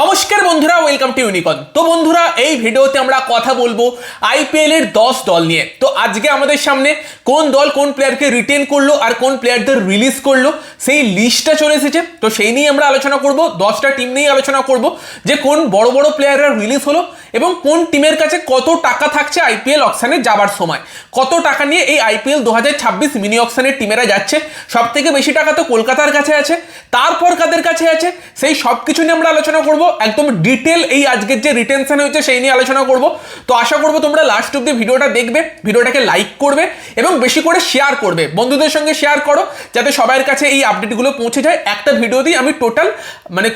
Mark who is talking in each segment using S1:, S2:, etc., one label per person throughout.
S1: নমস্কার বন্ধুরা welcome to ইউনিকন তো বন্ধুরা, এই ভিডিওতে আমরা কথা বলব আইপিএল এর দশ দল নিয়ে। তো আজকে আমাদের সামনে কোন দল কোন প্লেয়ারকে রিটেন করল আর কোন প্লেয়ারদের রিলিজ করল, সেই লিস্টটা চলে এসেছে। তো সেই নিয়ে আমরা আলোচনা করব, দশটা টিম নিয়ে আলোচনা করব, যে কোন বড় বড় প্লেয়াররা রিলিজ হলো এবং কোন টিমের কাছে কত টাকা থাকছে আইপিএল অকশানে যাবার সময়। কত টাকা নিয়ে এই আইপিএল দু হাজার ছাব্বিশ মিনি অকশানের টিমেরা যাচ্ছে সব থেকে বেশি টাকা তো কলকাতার কাছে আছে, তারপর কাদের কাছে আছে, সেই সব কিছু নিয়ে আমরা আলোচনা করব। একদম ডিটেল এই আজকের যে রিটেনশন হয়েছে সেই নিয়ে আলোচনা করব। তো আশা করব তোমরা লাস্ট অব্দি ভিডিওটা দেখবে, ভিডিওটাকে লাইক করবে এবং বেশি করে শেয়ার করবে। বন্ধুদের সঙ্গে শেয়ার করো, যাতে সবার কাছে এই আপডেটগুলো পৌঁছে যায়। একটা ভিডিওতেই আমি টোটাল মানে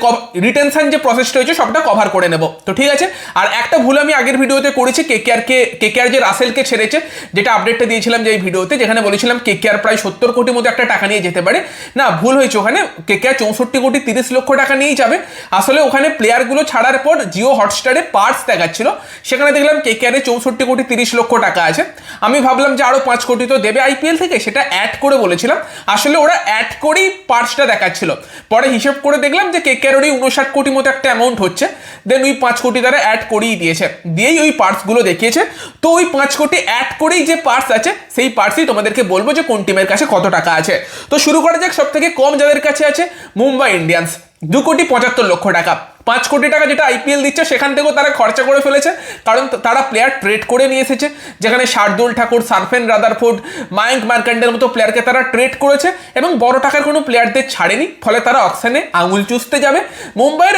S1: রিটেনশন যে প্রসেসটা হয়েছে সবটা কভার করে নেব। তো ঠিক আছে? আর একটা ভুল আমি আগের ভিডিওতে করেছি কে কে কে কে কে আর যে রাসেলকে ছেড়েছে, যেটা আপডেটটা দিয়েছিলাম যে এই ভিডিওতে যেখানে বলেছিলাম কে কে আর প্রায় সত্তর কোটির মতো একটা টাকা নিয়ে যেতে পারে। না, ভুল হয়েছে ওখানে। কে কে আর চৌষট্টি কোটি তিরিশ লক্ষ টাকা নিয়েই যাবে। আসলে ওখানে প্লেয়ারগুলো ছাড়ার পর জিও হটস্টারে পার্টস দেখাচ্ছিল। সেখানে দেখলাম কে কে আরে চৌষট্টি কোটি তিরিশ লক্ষ টাকা আছে। আমি ভাবলাম যে আরও পাঁচ কোটি তো দেবে আইপিএল থেকে, সেটা অ্যাড করে বলেছিলাম। আসলে ওরা অ্যাড করেই পার্টসটা দেখাচ্ছিল। পরে হিসেব করে দেখলাম যে কে কে আর ওই উনষাট কোটি মতো একটা অ্যামাউন্ট হচ্ছে। দেন ওই পাঁচ কোটি তারা অ্যাড করেই দিয়েছে। দিয়েই ওই পার্টসগুলো দেখিয়েছে। তো ওই পাঁচ কোটি অ্যাড করেই যে পার্টস আছে, সেই পার্টসই তোমাদেরকে বলব যে কোন টিমের কাছে কত টাকা আছে। তো শুরু করা যাক সব থেকে কম যাদের কাছে আছে মুম্বাই ইন্ডিয়ান্স দু কোটি পঁচাত্তর লক্ষ টাকা। পাঁচ কোটি টাকা যেটা আইপিএল দিচ্ছে, সেখান থেকেও তারা খরচা করে ফেলেছে। কারণ তারা প্লেয়ার ট্রেড করে নিয়ে এসেছে। যেখানে শার্দুল ঠাকুর, সারফেন রাদারফোর্ড, মায়ঙ্ক মার্কান্ডের মতো প্লেয়ারকে তারা ট্রেড করেছে এবং বড় টাকার কোনো প্লেয়ারদের ছাড়েনি। ফলে তারা অকশানে আঙুল চুষতে যাবে। মুম্বাইয়ের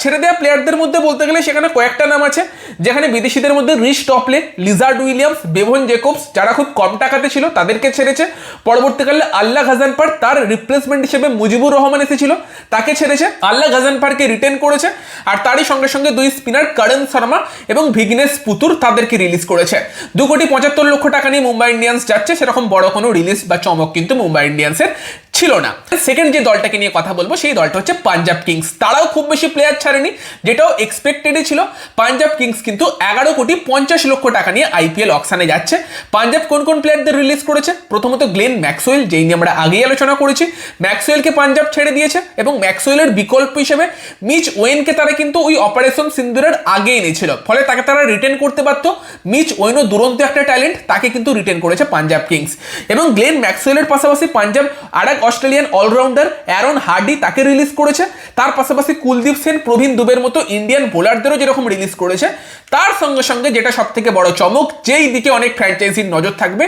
S1: ছেড়ে দেওয়া প্লেয়ারদের মধ্যে বলতে গেলে সেখানে কয়েকটা নাম আছে। যেখানে বিদেশিদের মধ্যে Reece Topley Lizaad Williams, Bevon Jacobs, যারা খুব কম টাকাতে ছিল তাদেরকে ছেড়েছে। পরবর্তীকালে আল্লাহ গাজানপার তার রিপ্লেসমেন্ট হিসেবে মুজিবুর রহমান এসেছিল। তাকে ছেড়েছে আল্লাহ গাজানপারকে রিটেন করেছে, আর তারই সঙ্গে সঙ্গে দুই স্পিনার করণ শর্মা এবং ভিগনেশ পুতুর তাদেরকে রিলিজ করেছে। দু কোটি পঁচাত্তর লক্ষ টাকা নিয়ে মুম্বাই ইন্ডিয়ান্স যাচ্ছে, সেরকম বড় কোনো রিলিজ বা চমক কিন্তু মুম্বাই ইন্ডিয়ান্সের ছিল না। সেকেন্ড যে দলটাকে নিয়ে কথা বলব, সেই দলটা হচ্ছে পাঞ্জাব কিংস তারাও খুব বেশি প্লেয়ার ছাড়েনি, যেটাও এক্সপেক্টেডই ছিল। পাঞ্জাব কিংস কিন্তু এগারো কোটি পঞ্চাশ লক্ষ টাকা নিয়ে আইপিএল অকশানে যাচ্ছে। পাঞ্জাব কোন কোন প্লেয়ারদের রিলিজ করেছে? প্রথমত গ্লেন ম্যাক্সওয়েল যেই নিয়ে আমরা আগেই আলোচনা করেছি। ম্যাক্সওয়েলকে পাঞ্জাব ছেড়ে দিয়েছে এবং ম্যাক্সওয়েলের বিকল্প হিসেবে মিচ ওয়েনকে তারা কিন্তু ওই অপারেশন সিন্দুরের আগে এনেছিল। ফলে তাকে তারা রিটেন করতে পারত। মিচ ওয়েনও দুরন্ত একটা ট্যালেন্ট তাকে কিন্তু রিটেন করেছে পাঞ্জাব কিংস এবং গ্লেন ম্যাক্সওয়েলের পাশাপাশি পাঞ্জাব আর এক অস্ট্রেলিয়ান অলরাউন্ডার অ্যারন হার্ডি তাকে রিলিজ করেছে। তার পাশাপাশি কুলদীপ সেন, প্রবীণ দুবের মতো ইন্ডিয়ান বোলারদেরও যেরকম রিলিজ করেছে। তার সঙ্গে সঙ্গে যেটা সব থেকে বড় চমক, যেই দিকে অনেক ফ্র্যাঞ্চাইজির নজর থাকবে,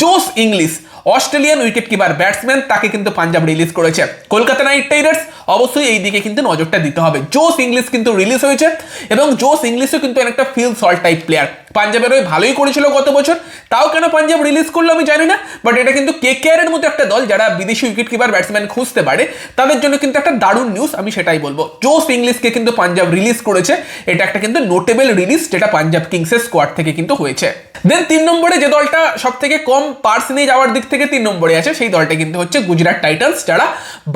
S1: Josh Inglis, Australian wicket keeper batsman তাকে কিন্তু পাঞ্জাব রিলিজ করেছে। কলকাতা নাইট রাইডার্স অবশ্যই এই দিকে কিন্তু নজরটা দিতে হবে। জোস ইংলিশ কিন্তু রিলিজ হয়েছে এবং জোস ইংলিশও কিন্তু একটা ফিল সল্ট টাইপ প্লেয়ার পাঞ্জাবের ওই ভালোই করেছিল গত বছর, তাও কেন পাঞ্জাব রিলিজ করল আমি জানি না বাট এটা কিন্তু কে কেয়ারের মতো একটা দল যারা বিদেশি উইকেট কিপার ব্যাটসম্যান খুঁজতে পারে, তাদের জন্য কিন্তু একটা দারুণ নিউজ আমি সেটাই বলব। জোস ইংলিশকে কিন্তু পাঞ্জাব রিলিজ করেছে, এটা একটা কিন্তু নোটেবল রিলিজ যেটা পাঞ্জাব কিংসের স্কোয়াড থেকে কিন্তু হয়েছে। দেন তিন নম্বরে যে দলটা সব থেকে কম পার্স নিয়ে যাওয়ার দিক থেকে তিন নম্বরে আছে, সেই দলটা কিন্তু হচ্ছে গুজরাট টাইটান্স যারা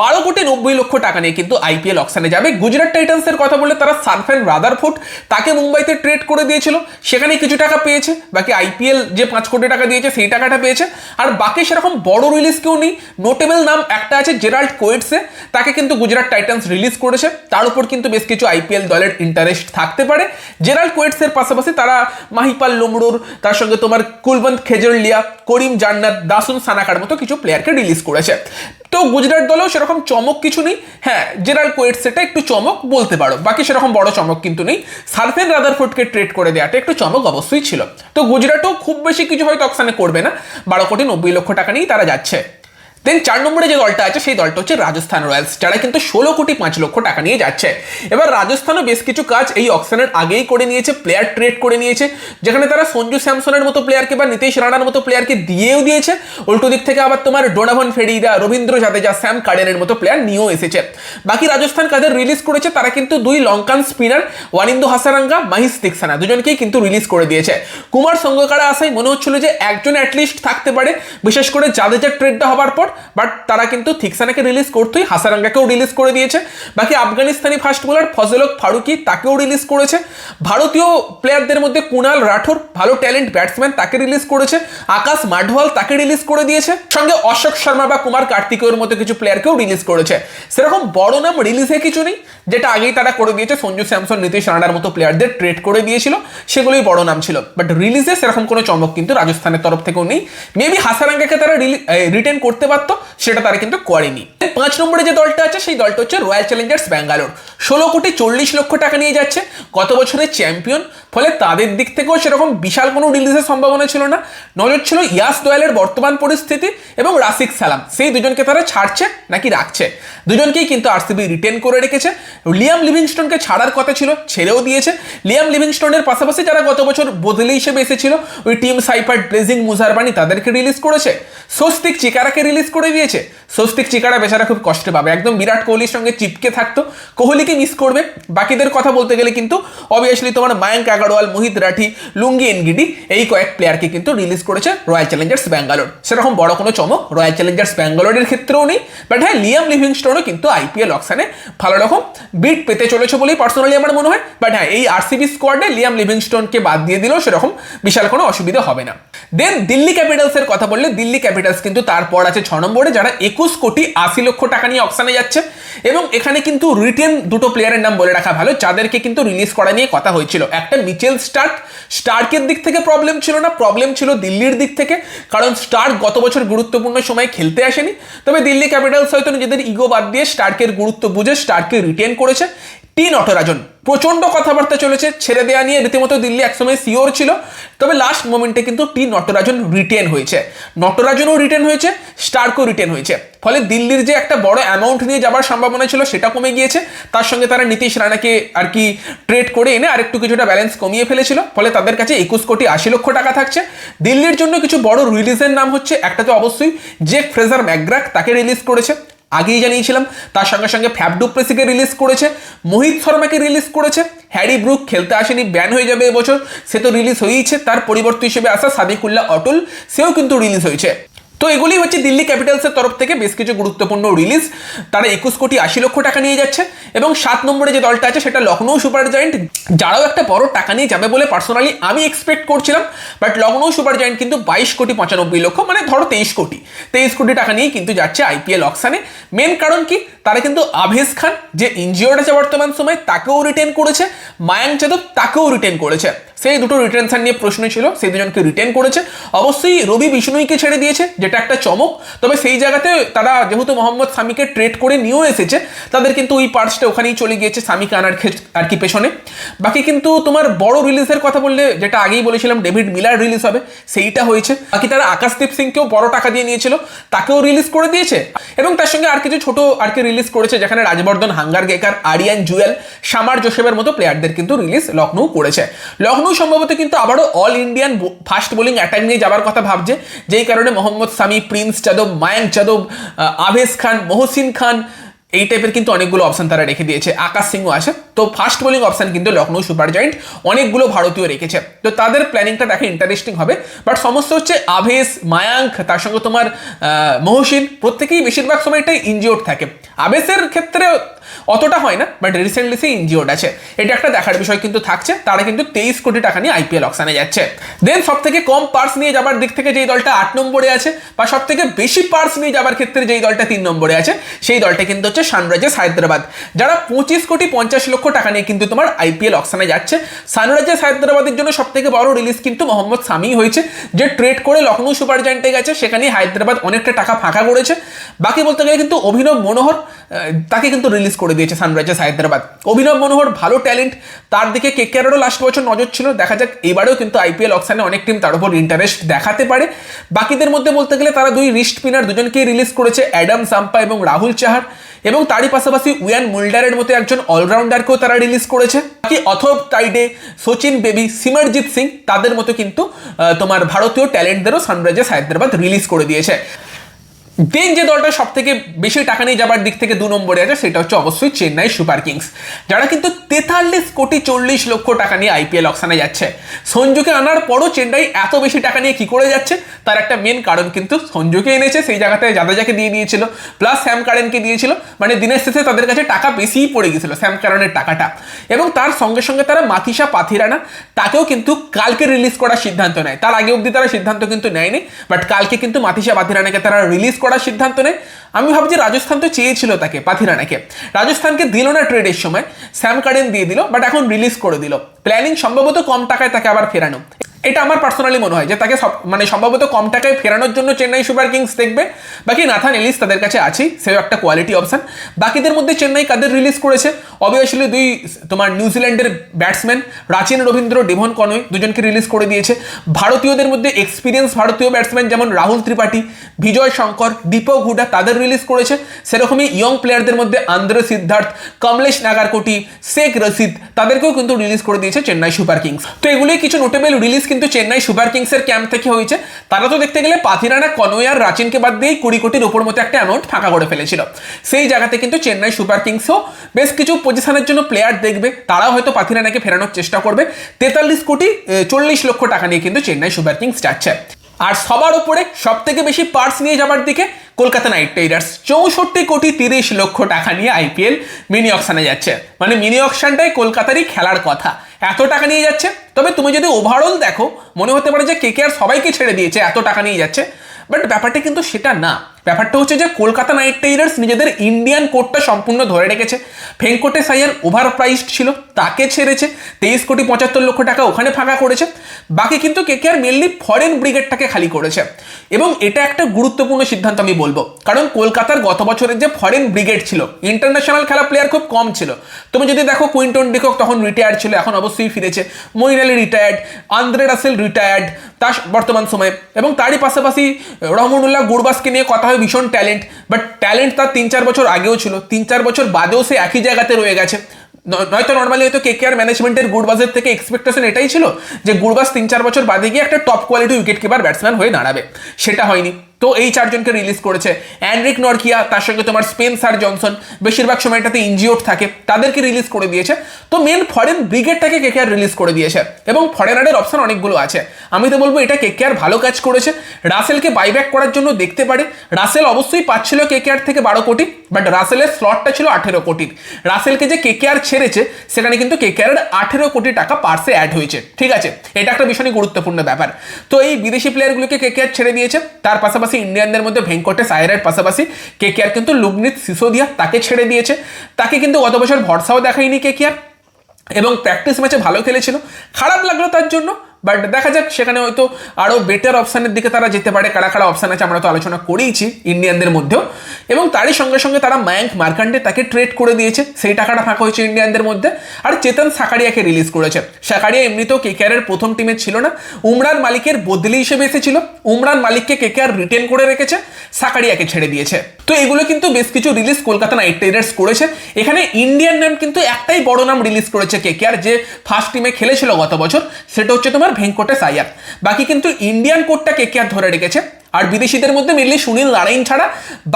S1: বারো কোটি নব্বই লক্ষ টাকা নিয়ে কিন্তু আইপিএল অকশানে যাবে। গুজরাট টাইটান্সের কথা বলে তারা সানফ্যান রাদারফুট তাকে মুম্বাইতে ট্রেড করে দিয়েছিল সেখানে কিছু টাকা পেয়েছে, বাকি আইপিএল যে পাঁচ কোটি টাকা দিয়েছে সেই টাকাটা পেয়েছে, আর বাকি সেরকম বড় রিলিজ কেউ নেই। নোটেবল নাম একটা আছে জেরাল্ড কোয়েটসে তাকে কিন্তু গুজরাট টাইটান্স রিলিজ করেছে। তার উপর কিন্তু বেশ কিছু আইপিএল দলের ইন্টারেস্ট থাকতে পারে। জেরাল্ড কোয়েটসের পাশাপাশি তারা মাহিপাল লোমড়ুর, তার সঙ্গে তোমার কুলবন্ত খেজরলিয়া, করিম জান্নাত, দাসুন সানাকার মতো কিছু প্লেয়ারকে রিলিজ করেছে। তো গুজরাট দলেও সেরকম চমক কিছু নেই। হ্যাঁ জেরাল কোয়েট সেটা একটু চমক বলতে পারো। বাকি সেরকম বড় চমক কিন্তু নেই। সার্ফেন রাদারফোর্ডকে ট্রেড করে দেওয়াটা একটু চমক অবশ্যই ছিল। তো গুজরাটও খুব বেশি কিছু হয়তো অকশানে করবে না। বারো কোটি নব্বই লক্ষ টাকা নিয়েই তারা যাচ্ছে। দেন চার নম্বরে যে দলটা আছে, সেই দলটা হচ্ছে রাজস্থান রয়্যালস, যারা কিন্তু ষোলো কোটি পাঁচ লক্ষ টাকা নিয়ে যাচ্ছে। এবার রাজস্থানও বেশ কিছু কাজ এই অকশনের আগেই করে নিয়েছে প্লেয়ার ট্রেড করে নিয়েছে, যেখানে তারা সঞ্জু স্যামসনের মতো প্লেয়ারকে বা নীতিশ রানার মতো প্লেয়ারকে দিয়েও দিয়েছে। উল্টো দিক থেকে আবার তোমার Donovan Ferreira Ravindra Jadeja, Sam কার্ডেনের মতো প্লেয়ার নিয়েও এসেছে। বাকি রাজস্থান কাদের রিলিজ করেছে, তারা কিন্তু দুই লঙ্কান স্পিনার ওয়ানিন্দু হাসারাঙ্গা মাহিস তিকসানা দুজনকেই কিন্তু রিলিজ করে দিয়েছে। কুমার সঙ্গকারা আসায় মনে হচ্ছিল যে একজন অ্যাটলিস্ট থাকতে পারে, বিশেষ করে জাদেজার ট্রেডটা হবার পর। বাট তারা কিন্তু থিকসানাকে রিলিজ করতোই হাসারাঙ্গাকেও রিলিজ করে দিয়েছে। বাকি Afghanistani fast bowler Fazalhaq Farooqi তাকেও রিলিজ করেছে। ভারতীয় প্লেয়ারদের মধ্যে কুনাল রাঠোর, ভালো ট্যালেন্ট ব্যাটসম্যান তাকে রিলিজ করেছে। আকাশ মাঢওয়াল তাকে রিলিজ করে দিয়েছে। সঙ্গে অশোক শর্মা বা কুমার কার্তিকের মতো কিছু প্লেয়ারকেও রিলিজ করেছে। সেরকম বড় নাম রিলিজে কিছু নেই, যেটা আগেই তারা করে দিয়েছে। সঞ্জু স্যামসন, নীতিশ রানার মতো প্লেয়ারদের ট্রেড করে দিয়েছিল। সেগুলোই বড় নাম ছিল। বাট রিলিজে সেরকম কোনো চমক কিন্তু রাজস্থানের তরফ থেকেও নেই। মেবি হাসারাঙ্গাকে তারা রিটেন করতে পারতো, সেটা তারা কিন্তু করেনি। পাঁচ নম্বরে যে দলটা আছে, সেই দলটা হচ্ছে রয়্যাল চ্যালেঞ্জার্স ব্যাঙ্গালোর ষোলো কোটি চল্লিশ লক্ষ টাকা নিয়ে যাচ্ছে। গত বছরের চ্যাম্পিয়ন ফলে তাদের দিক থেকেও সেরকম বিশাল কোনো রিলিজের সম্ভাবনা ছিল না। নজর ছিল ইয়াস দোয়ালের বর্তমান পরিস্থিতি এবং রাসিক সালাম। সেই দুজনকে তারা ছাড়ছে নাকি রাখছে? দুজনকেই কিন্তু আরসিবি রিটেন করে রেখেছে। লিয়াম লিভিংস্টোনকে ছাড়ার কথা ছিল, ছেড়েও দিয়েছে। লিয়াম লিভিংস্টোনের পাশাপাশি যারা গত বছর বদলি হিসেবে এসেছিল, ওই টিম সাইপার্ট ব্লেজিং মুজারবানি তাদেরকে রিলিজ করেছে। স্বস্তিক চিকারাকে রিলিজ করে দিয়েছে। স্বস্তিক চিকারা বেচারা খুব কষ্টে পাবে। একদম বিরাট কোহলির সঙ্গে চিপকে থাকতো। কোহলিকে মিস করবে। বাকিদের কথা বলতে গেলে কিন্তু অবভিয়াসলি তোমার মায়াঙ্ক আগারওয়াল, মোহিত রাঠি, লুঙ্গি এনগিডি এই কয়েক প্লেয়ারকে কিন্তু রিলিজ করেছে রয়্যাল চ্যালেঞ্জার্স ব্যাঙ্গালোর সেরকম বড় কোনো চমক রয়্যাল চ্যালেঞ্জার্স ব্যাঙ্গালোরের ক্ষেত্রেও নেই বাট হ্যাঁ লিয়াম লিভিংস্টোনও কিন্তু আইপিএল অকশানে ভালো রকম বিট পেতে চলেছে বলেই পার্সোনালি আমার মনে হয় বাট হ্যাঁ এই আরসিবি স্কোয়াডে লিয়াম লিভিংস্টোনকে বাদ দিয়ে দিলেও সেরকম বিশাল কোনো অসুবিধা হবে না। দেন দিল্লি ক্যাপিটালসের কথা বললে দিল্লি ক্যাপিটালস কিন্তু তারপর আছে ছ নম্বরে, যারা একুশ কোটি আশি লক্ষ টাকা নিয়ে অকশানে যাচ্ছে, এবং এখানে কিন্তু রিটেন দুটো প্লেয়ারের নাম বলে রাখা ভালো, যাদেরকে কিন্তু রিলিজ করা নিয়ে কথা হয়েছিল। একটা মিচেল স্টার্ক। স্টার্কের দিক থেকে প্রবলেম ছিল না প্রবলেম ছিল দিল্লির দিক থেকে। কারণ স্টার্ক গত বছর গুরুত্বপূর্ণ সময় খেলতে আসেনি। তবে দিল্লি ক্যাপিটালস হয়তো নিজেদের ইগো বাদ দিয়ে স্টার্কের গুরুত্ব বুঝে স্টার্ককে রিটেন করেছে। টি নটরাজন প্রচণ্ড কথাবার্তা চলেছে, ছেড়ে দেওয়া নিয়ে রীতিমতো দিল্লি একসময় সিওর ছিল, তবে লাস্ট মোমেন্টে কিন্তু টি নটরাজন রিটেন হয়েছে। নটরাজনও রিটেন হয়েছে স্টার্কও রিটেন হয়েছে। ফলে দিল্লির যে একটা বড় অ্যামাউন্ট নিয়ে যাবার সম্ভাবনা ছিল, সেটা কমে গিয়েছে। তার সঙ্গে তারা নীতিশ রানাকে আর কি ট্রেড করে এনে আরেকটু কিছুটা ব্যালেন্স কমিয়ে ফেলেছিল। ফলে তাদের কাছে একুশ কোটি আশি লক্ষ টাকা থাকছে। দিল্লির জন্য কিছু বড় রিলিজের নাম হচ্ছে, একটা তো অবশ্যই যে ফ্রেজার ম্যাকগ্রাক তাকে রিলিজ করেছে। আগেই জানিয়েছিলাম, তার সঙ্গে সঙ্গে ফ্যাবডু প্রেসিকে রিলিজ করেছে, মোহিত শর্মাকে রিলিজ করেছে, হ্যারি ব্রুক খেলতে আসেনি ব্যান হয়ে যাবে এবছর, সে তো রিলিজ হয়েইছে, তার পরিবর্তন হিসেবে আসা সাদিকুল্লাহ অটল সেও কিন্তু রিলিজ হয়েছে। তো এগুলি হচ্ছে দিল্লি ক্যাপিটালসের তরফ থেকে বেশ কিছু গুরুত্বপূর্ণ রিলিজ তারা একুশ কোটি আশি লক্ষ টাকা নিয়ে যাচ্ছে এবং সাত নম্বরে যে দলটা আছে সেটা লখনৌ সুপার জায়েন্ট যারাও একটা বড় টাকা নিয়ে যাবে বলে পার্সোনালি আমি এক্সপেক্ট করছিলাম বাট লখনৌ সুপার জায়েন্ট কিন্তু বাইশ কোটি পঁচানব্বই লক্ষ মানে ধরো তেইশ কোটি। তেইশ কোটি টাকা নিয়েই কিন্তু যাচ্ছে আইপিএল অকশানে মেন কারণ কি? তারা কিন্তু আভেজ খান, যে ইনজিওর্ড আছে বর্তমান সময়, তাকেও রিটেন করেছে। মায়াঙ্ক যাদব তাকেও রিটেন করেছে। সেই দুটো রিটেনশন নিয়ে প্রশ্ন ছিল, সেই দুজনকে রিটেন করেছে। অবশ্যই রবি বিষ্ণুইকে ছেড়ে দিয়েছে, যেটা একটা চমক। তবে সেই জায়গাতে তারা যেহেতু মোহাম্মদ সামিকে ট্রেড করে নিয়েও এসেছে, তাদের কিন্তু ওই পার্টসটা ওখানেই চলে গিয়েছে সামিকে আনার আর কি পেছনে। বাকি কিন্তু তোমার বড় রিলিজের কথা বললে, যেটা আগেই বলেছিলাম, ডেভিড মিলার রিলিজ হবে, সেইটা হয়েছে। বাকি তারা আকাশদীপ সিংকেও বড় টাকা দিয়ে নিয়েছিল, তাকেও রিলিজ করে দিয়েছে। এবং তার সঙ্গে আর কিছু ছোট আর কি রিলিজ করেছে, যেখানে রাজবর্ধন হাঙ্গার গেকার আরিয়ান জুয়েল, সামার জোসেফের মতো প্লেয়ারদের কিন্তু রিলিজ লখনৌ করেছে। লখনৌ সম্ভবত কিন্তু আবারও all Indian fast bowling attack নিয়ে যাবার কথা ভাবছে। যেই কারণে মোহাম্মদ সামি, প্রিন্স যাদব, মায়াঙ্ক যাদব আভেজ খান, মহসিন খান, এই টাইপের কিন্তু অনেকগুলো অপশন তারা রেখে দিয়েছে। আকাশ সিংও আছে। তো ফাস্ট বোলিং অপশন কিন্তু লখনৌ সুপার জায়েন্ট অনেকগুলো ভারতীয় রেখেছে। তো তাদের প্ল্যানিংটা দেখে ইন্টারেস্টিং হবে। বাট সমস্ত হচ্ছে আভেস মায়াঙ্ক, তার সঙ্গে তোমার মহসিন, প্রত্যেকেই বেশিরভাগ সময়টাই ইনজিওর্ড থাকে। আবেসের ক্ষেত্রে অতটা হয় না বাট রিসেন্টলি সে ইনজিওর্ড আছে। এটা একটা দেখার বিষয় কিন্তু থাকছে, তারা কিন্তু তেইশ কোটি টাকা নিয়ে আইপিএল অকশানে যাচ্ছে। দেন সব থেকে কম পার্স নিয়ে যাবার দিক থেকে যেই দলটা আট নম্বরে আছে, বা সব থেকে বেশি পার্স নিয়ে যাবার ক্ষেত্রে যেই দলটা তিন নম্বরে আছে, সেই দলটা কিন্তু হচ্ছে সানরাইজার্স হায়দ্রাবাদ। যারা পঁচিশ কোটি পঞ্চাশ লক্ষ টাকা নিয়ে কিন্তু তোমার আইপিএল অকশানে যাচ্ছে, সানরাইজার্স হায়দ্রাবাদের জন্য সব থেকে বড় রিলিজ কিন্তু মোহাম্মদ সামি হয়েছে, যে ট্রেড করে লখনৌ সুপার জায়েন্টে গেছে সেখানে হায়দ্রাবাদ অনেকটা টাকা ফাঁকা করেছে। বাকি বলতে গেলে কিন্তু অভিনব মনোহর তাকে কিন্তু রিলিজ করে দিয়েছে সানরাইজার্স হায়দ্রাবাদ। অভিনব মনোহর, ভালো ট্যালেন্ট তার দিকে কে কেকেআরেরও লাস্ট বছর নজর ছিল। দেখা যাক, এবারেও কিন্তু আইপিএল অকশানে অনেক টিম তার উপর ইন্টারেস্ট দেখাতে পারে। বাকিদের মধ্যে বলতে গেলে তারা দুই রিস্ট পিনার দুজনকেই রিলিজ করেছে অ্যাডাম সাম্পা এবং রাহুল চাহার এবং তারই পাশাপাশি উয়ান মুল্ডারের মতো একজন অলরাউন্ডারকেও তারা রিলিজ করেছে। বাকি অথব টাইডে সচিন বেবি সিমরজিৎ সিং তাদের মতো কিন্তু তোমার ভারতীয় ট্যালেন্টদেরও সানরাইজার্স হায়দ্রাবাদ রিলিজ করে দিয়েছে। দেন যে দলটা সব থেকে বেশি টাকা নিয়ে যাবার দিক থেকে দু নম্বরে আছে, সেটা হচ্ছে অবশ্যই চেন্নাই সুপার কিংস, যারা কিন্তু তেতাল্লিশ কোটি চল্লিশ লক্ষ টাকা নিয়ে আইপিএল অকশানে যাচ্ছে। সঞ্জুকে আনার পরও চেন্নাই এত বেশি টাকা নিয়ে কি করে যাচ্ছে? তার একটা মেন কারণ কিন্তু সঞ্জুকে এনেছে, সেই জায়গাতে জাদেজাকে দিয়ে দিয়েছিল প্লাস স্যাম কারেনকে দিয়েছিল মানে দিনের শেষে তাদের কাছে টাকা বেশিই পড়ে গেছিল স্যাম কারণের টাকাটা। এবং তার সঙ্গে সঙ্গে তারা মাথিসা পাথিরানা, তাকেও কিন্তু কালকে রিলিজ করার সিদ্ধান্ত নেয়। তার আগে অবধি তারা সিদ্ধান্ত কিন্তু নেয়নি বাট কালকে কিন্তু মাথিসা পাথিরানাকে তারা রিলিজ করার সিদ্ধান্ত নেয়। আমি ভাবছি রাজস্থান তো চেয়েছিল তাকে, পাথিরানাকে। রাজস্থানকে দিল না ট্রেডের সময়। স্যাম কারেন দিয়ে দিল বাট এখন রিলিজ করে দিল। প্ল্যানিং সম্ভবত কম টাকায় তাকে আবার ফেরানো। এটা আমার পার্সোনালি মনে হয় যে তাকে মানে সম্ভবত কম টাকায় ফেরানোর জন্য চেন্নাই সুপার কিংস দেখবে। বাকি নাথান এলিস তাদের কাছে আছেই সেও একটা কোয়ালিটি অপশন বাকিদের মধ্যে চেন্নাই কাদের রিলিজ করেছে? অবভিয়াসলি দুই তোমার নিউজিল্যান্ডের batsman Rachin, Ravindra, Devon Conway দুজনকে রিলিজ করে দিয়েছে। ভারতীয়দের মধ্যে এক্সপিরিয়েন্স ভারতীয় ব্যাটসম্যান যেমন রাহুল ত্রিপাঠী, বিজয় শঙ্কর, দীপক হুডা তাদের রিলিজ করেছে। সেরকমই ইয়ং প্লেয়ারদের মধ্যে আন্দ্রে সিদ্ধার্থ, কমলেশ নাগারকোটি, শেখ রশিদ তাদেরকেও কিন্তু রিলিজ করে দিয়েছে চেন্নাই সুপার কিংস। তো এগুলোই কিছু নোটেবল রিলিজ কিন্তু চেন্নাই সুপার কিংসের ক্যাম্প থেকে হয়েছে। তারা তো দেখতে গেলে পাথিরানা কনয় আর রাচিনকে বাদ দিয়েই কুড়ি কোটির উপর মতো একটা অ্যামাউন্ট ফাঁকা করে ফেলেছিল। সেই জায়গাতে কিন্তু চেন্নাই সুপার কিংসও বেশ কিছু পজিশনের জন্য প্লেয়ার দেখবে। তারাও হয়তো পাথিরানাকে ফেরানোর চেষ্টা করবে। তেতাল্লিশ কোটি চল্লিশ লক্ষ টাকা নিয়ে কিন্তু চেন্নাই সুপার কিংস যাচ্ছে। আর সবার উপরে সব থেকে বেশি পার্স নিয়ে যাবার দিকে কলকাতা নাইট রাইডার্স। চৌষট্টি কোটি তিরিশ লক্ষ টাকা নিয়ে আইপিএল মিনি অকশানে যাচ্ছে। মানে মিনি অকশানটাই কলকাতারই খেলার কথা। এত টাকা নিয়ে যাচ্ছে তবে তুমি যদি ওভারঅল দেখো, মনে হতে পারে যে কে কে আর সবাইকে ছেড়ে দিয়েছে, এত টাকা নিয়ে যাচ্ছে। বাট ব্যাপারটা কিন্তু সেটা না। ব্যাপারটা হচ্ছে যে কলকাতা নাইট রাইডার্স নিজেদের ইন্ডিয়ান কোডটা সম্পূর্ণ ধরে রেখেছে। ভেঙ্কটেশ আয়ার ওভার প্রাইসড ছিল, তাকে ছেড়েছে, তেইশ কোটি পঁচাত্তর লক্ষ টাকা ওখানে ফাঁকা করেছে। বাকি কিন্তু কে আর মেনলি ফরেন ব্রিগেডটাকে খালি করেছে। এবং এটা একটা গুরুত্বপূর্ণ সিদ্ধান্ত আমি বলব। কারণ কলকাতার গত বছরের যে ফরেন ব্রিগেড ছিল ইন্টারন্যাশনাল খেলা প্লেয়ার খুব কম ছিল। তুমি যদি দেখো কুইন্টন ডিকক তখন রিটায়ার্ড ছিল, এখন অবশ্যই ফিরেছে। Moeen Ali retired Andre Russell retired তার বর্তমান সময়ে। এবং তারই পাশাপাশি রহমনুল্লাহ গুরবাসকে নিয়ে কথা হয়, ভীষণ ট্যালেন্ট বাট ট্যালেন্ট তার তিন চার বছর আগেও ছিল। তিন চার বছর বাদেও সে একই জায়গাতে রয়ে গেছে। নয়তো নর্মালি হয়তো কে কেআর ম্যানেজমেন্টের গুডবাজের থেকে এক্সপেকটেশন এটাই ছিল যে গুডবাজ তিন চার বছর বাদে গিয়ে একটা top quality wicket keeper batsman হয়ে দাঁড়াবে। সেটা হয়নি। তো এই চারজনকে রিলিজ করেছে। অ্যান্ড্রিক নরকিয়া তার সঙ্গে তোমার স্পেন্সার জনসন বেশিরভাগ সময়টাতে ইনজিওর থাকে, তাদেরকে রিলিজ করে দিয়েছে। তো মেন ফরেন ব্রিগেডটাকে কে কেয়ার রিলিজ করে দিয়েছে এবং ফরেনারের অপশন অনেকগুলো আছে। আমি তো বলব, এটা কে কেয়ার ভালো কাজ করেছে। রাসেলকে বাইব্যাক করার জন্য দেখতে পারে। রাসেল অবশ্যই পাচ্ছিল কে কেয়ার থেকে বারো কোটি বাট রাসেলের স্লটটা ছিল আঠেরো কোটির রাসেলকে যে কে কেয়ার ছেড়েছে, সেখানে কিন্তু কে কেয়ারের আঠেরো কোটি টাকা পার্সে অ্যাড হয়েছে। ঠিক আছে? এটা একটা ভীষণই গুরুত্বপূর্ণ ব্যাপার। তো এই বিদেশি প্লেয়ারগুলোকে কে কেয়ার ছেড়ে দিয়েছে। তার পাশাপাশি ইন্ডিয়ানদের মধ্যে ভেঙ্কটেশ আয়ারের পাশাপাশি কে কে আর কিন্তু লুবনিত সিসোদিয়া তাকে ছেড়ে দিয়েছে। তাকে কিন্তু গত বছর ভরসাও দেখায়নি কে কে আর এবং প্র্যাকটিস ম্যাচে ভালো খেলেছিল। খারাপ লাগল তার জন্য। বাট দেখা যাক, সেখানে হয়তো আরও বেটার অপশানের দিকে তারা যেতে পারে। কারা কারা অপশান আছে, আমরা তো আলোচনা করেইছি ইন্ডিয়ানদের মধ্যেও। এবং তারই সঙ্গে সঙ্গে তারা মায়াঙ্ক মার্কান্ডে তাকে ট্রেড করে দিয়েছে। সেই টাকাটা ফাঁকা হয়েছে ইন্ডিয়ানদের মধ্যে। আর চেতন সাকারিয়াকে রিলিজ করেছে। সাকারিয়া এমনিতেও কেকেআরের প্রথম টিমে ছিল না। উমরান মালিকের বদলি হিসেবে এসেছিল উমরান মালিককে কেকেআর রিটেন করে রেখেছে। সাকারিয়াকে ছেড়ে দিয়েছে। তো এগুলো কিন্তু বেশ কিছু রিলিজ কলকাতা নাইট রাইডার্স করেছে। এখানে ইন্ডিয়ান নাম কিন্তু একটাই বড় নাম রিলিজ করেছে কেকেআর যে ফার্স্ট টিমে খেলেছিল গত বছর, সেটা হচ্ছে তোমার ভেঙ্কটেশ আয়ার বাকি কিন্তু ইন্ডিয়ান কোডটা কেকেআর ধরে রেখেছে। আর বিদেশিদের মধ্যে মেনলি সুনীল নারায়ণ ছাড়া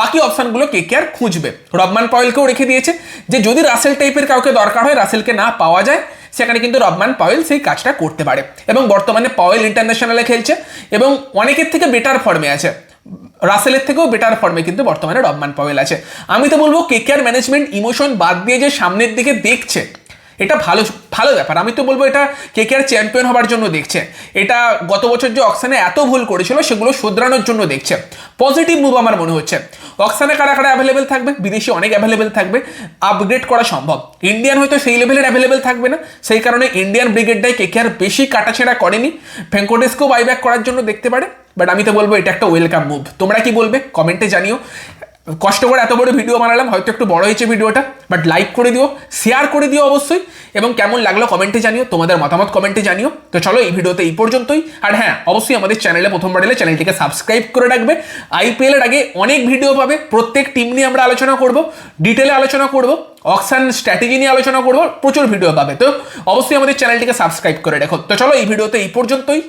S1: বাকি অপশানগুলো কে কে আর খুঁজবে। রবমান পয়েলকেও রেখে দিয়েছে যে, যদি রাসেল টাইপের কাউকে দরকার হয় রাসেলকে না পাওয়া যায়, সেখানে কিন্তু রবমান পয়েল সেই কাজটা করতে পারে। এবং বর্তমানে পয়েল ইন্টারন্যাশনালে খেলছে এবং অনেকের থেকে বেটার ফর্মে আছে। রাসেলের থেকেও বেটার ফর্মে কিন্তু বর্তমানে রবমান পয়েল আছে। আমি তো বলব কে কে আর ম্যানেজমেন্ট ইমোশন বাদ দিয়ে যে সামনের দিকে দেখছে, এটা ভালো ভালো ব্যাপার। আমি তো বলব এটা কে কে আর চ্যাম্পিয়ন হবার জন্য দেখছে। এটা গত বছর যে অকশানে এত ভুল করেছিল, সেগুলো শুধরানোর জন্য দেখছে। পজিটিভ মুভ আমার মনে হচ্ছে। অকশানে কারা কারা অ্যাভেলেবেল থাকবে? বিদেশি অনেক অ্যাভেলেবেল থাকবে। আপগ্রেড করা সম্ভব। ইন্ডিয়ান হয়তো সেই লেভেলের অ্যাভেলেবেল থাকবে না। সেই কারণে ইন্ডিয়ান ব্রিগেডটাই কে কে আর বেশি কাটাছেড়া করেনি। ভেঙ্কটেশকেও বাইব্যাক করার জন্য দেখতে পারে। বাট আমি তো বলব এটা একটা ওয়েলকাম মুভ তোমরা কি বলবে? কমেন্টে জানিও। কষ্ট করে এত বড় ভিডিও বানালাম, হয়তো একটু বড় হয়েছে ভিডিওটা বাট লাইক করে দিও শেয়ার করে দিও অবশ্যই, এবং কেমন লাগল কমেন্টে জানিও, তোমাদের মতামত কমেন্টে জানিও। তো চলো এই ভিডিওতে এই পর্যন্তই, আর হ্যাঁ অবশ্যই আমাদের চ্যানেলে প্রথমবার এলে চ্যানেলটিকে সাবস্ক্রাইব করে রাখবে। আইপিএল এর আগে অনেক ভিডিও পাবে, প্রত্যেক টিম নিয়ে আমরা আলোচনা করব ডিটেলে আলোচনা করব অকশান স্ট্র্যাটেজি নিয়ে আলোচনা করব, প্রচুর ভিডিও পাবে। তো অবশ্যই আমাদের চ্যানেলটিকে সাবস্ক্রাইব করে রাখো। তো চলো এই ভিডিওতে এই পর্যন্তই।